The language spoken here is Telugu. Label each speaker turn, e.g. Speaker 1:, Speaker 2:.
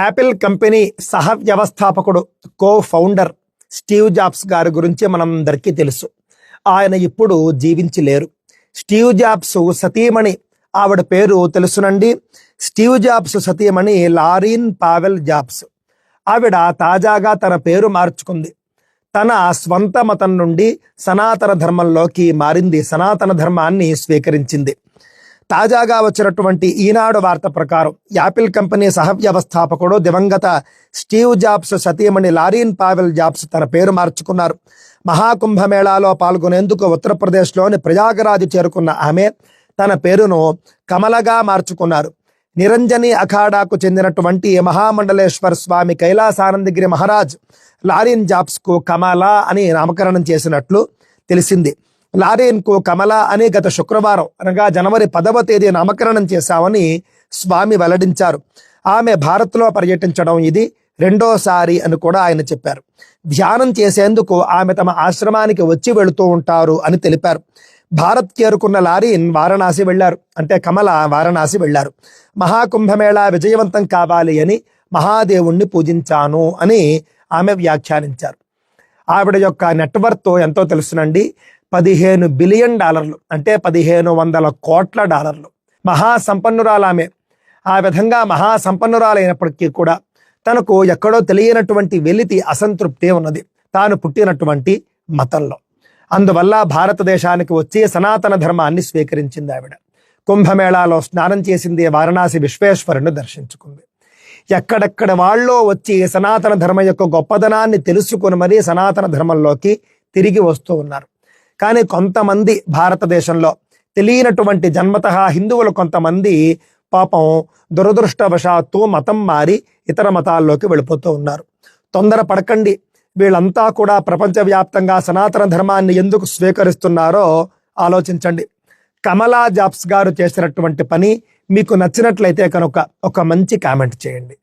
Speaker 1: యాపిల్ కంపెనీ సహ వ్యవస్థాపకుడు కో ఫౌండర్ స్టీవ్ జాబ్స్ గారి గురించి మనందరికీ తెలుసు. ఆయన ఇప్పుడు జీవించి లేరు. స్టీవ్ జాబ్స్ సతీమణి ఆవిడ పేరు తెలుసునండి. స్టీవ్ జాబ్స్ సతీమణి లారీన్ పావెల్ జాబ్స్. ఆవిడ తాజాగా తన పేరు మార్చుకుంది. తన స్వంత మతం నుండి సనాతన ధర్మంలోకి మారింది. సనాతన ధర్మాన్ని స్వీకరించింది. తాజాగా వచ్చినటువంటి ఈనాడు వార్త ప్రకారం యాపిల్ కంపెనీ సహ వ్యవస్థాపకుడు దివంగత స్టీవ్ జాబ్స్ సతీమణి లారీన్ పావెల్ జాబ్స్ తన పేరు మార్చుకున్నారు. మహాకుంభమేళాలో పాల్గొనేందుకు ఉత్తరప్రదేశ్లోని ప్రయాగరాజు చేరుకున్న ఆమె తన పేరును కమలగా మార్చుకున్నారు. నిరంజని అఖాడాకు చెందినటువంటి మహామండలేశ్వర స్వామి కైలాసానందగిరి మహారాజ్ లారీన్ జాబ్స్కు కమల అని నామకరణం చేసినట్లు తెలిసింది. లారీన్కు కమల అని గత శుక్రవారం అనగా జనవరి పదవ తేదీ నామకరణం చేశామని స్వామి వెల్లడించారు. ఆమె భారత్లో పర్యటించడం ఇది రెండోసారి అని కూడా ఆయన చెప్పారు. ధ్యానం చేసేందుకు ఆమె తమ ఆశ్రమానికి వచ్చి వెళుతూ ఉంటారు అని తెలిపారు. భారత్ చేరుకున్న లారీన్ వారణాసి వెళ్ళారు అంటే కమల వారణాసి వెళ్ళారు మహాకుంభమేళా విజయవంతం కావాలి అని మహాదేవుణ్ణి పూజించాను అని ఆమె వ్యాఖ్యానించారు. ఆవిడ యొక్క నెట్వర్త్ ఎంతో తెలుసునండి. పదిహేను బిలియన్ డాలర్లు అంటే పదిహేను వందల కోట్ల డాలర్లు. మహాసంపన్నురాలు ఆమె ఆ విధంగా మహాసంపన్నురాలైనప్పటికీ కూడా తనకు ఎక్కడో తెలియనటువంటి వెలితి అసంతృప్తి ఉన్నది. తాను పుట్టినటువంటి మతంలో. అందువల్ల భారతదేశానికి వచ్చి సనాతన ధర్మాన్ని స్వీకరించింది ఆవిడ. కుంభమేళాలో స్నానం చేసింది వారణాసి విశ్వేశ్వరుని దర్శించుకుంది. ఎక్కడెక్కడ వాళ్ళో వచ్చి సనాతన ధర్మం యొక్క గొప్పదనాన్ని తెలుసుకుని మరీ సనాతన ధర్మంలోకి తిరిగి వస్తూ ఉన్నారు. కానీ కొంతమంది భారతదేశంలో తెలియనటువంటి జన్మత హిందువులు కొంతమంది పాపం దురదృష్టవశాత్తు మతం మారి ఇతర మతాల్లోకి వెళ్ళిపోతూ ఉన్నారు. తొందర పడకండి. వీళ్ళంతా కూడా ప్రపంచవ్యాప్తంగా సనాతన ధర్మాన్ని ఎందుకు స్వీకరిస్తున్నారో ఆలోచించండి. కమలా జాబ్స్ గారు చేసినటువంటి పని మీకు నచ్చినట్లయితే కనుక ఒక మంచి కామెంట్ చేయండి.